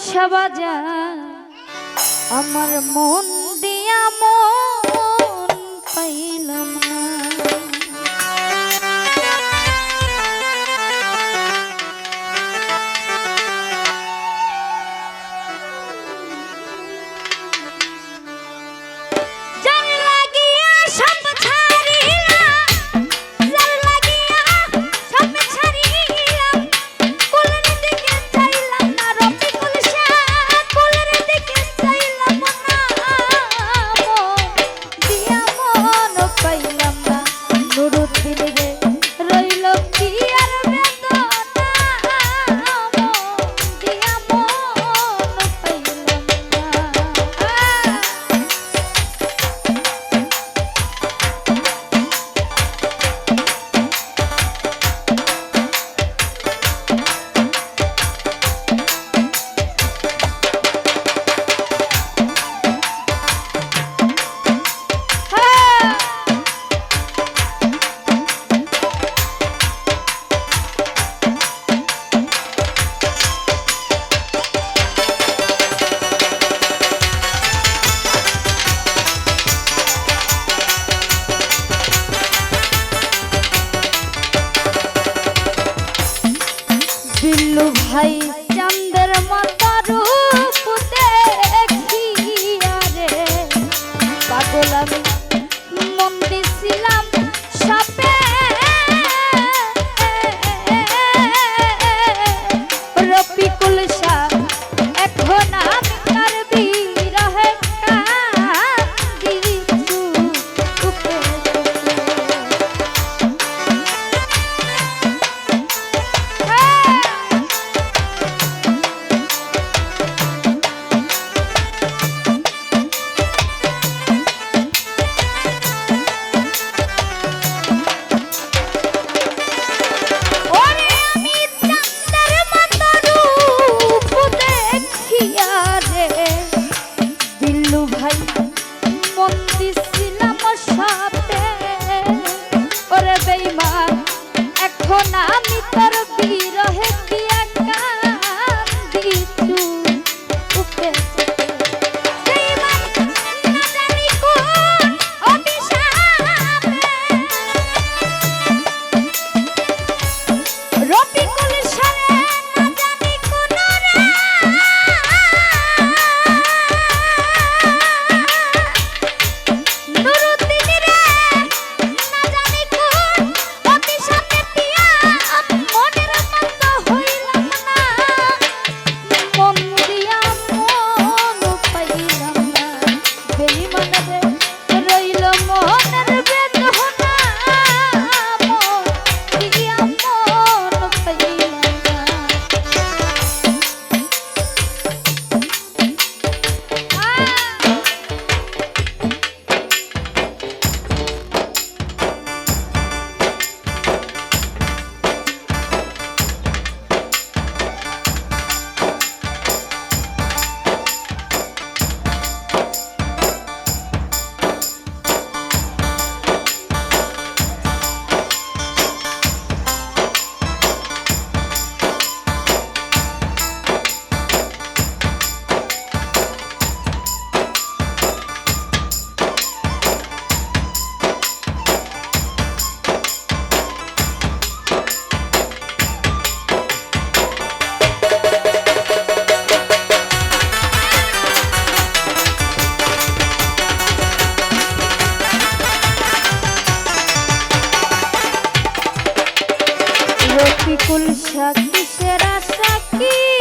পয়সা বাজার আমার মন দিয়া মন পাইলাম はい。প্রতিকূল সাক্ষী সেরা সাক্ষী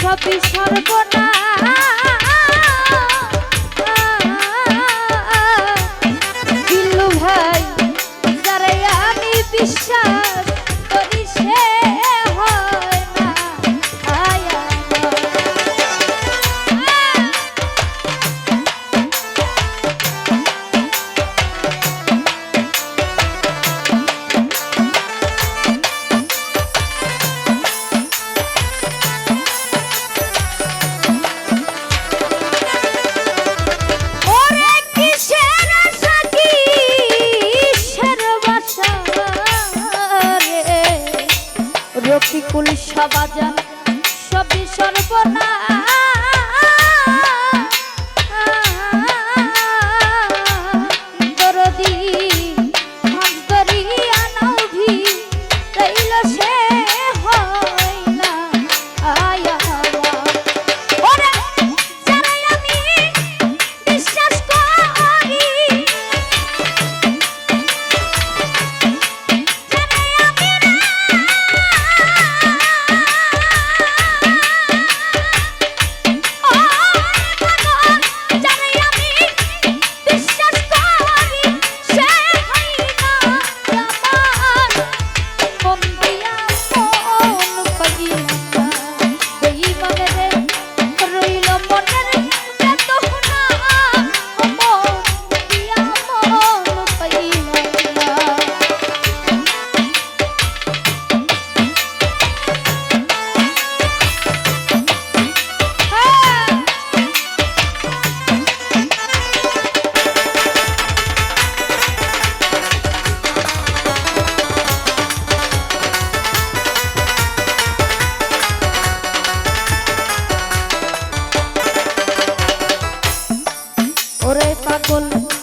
সর্বনা পাগল।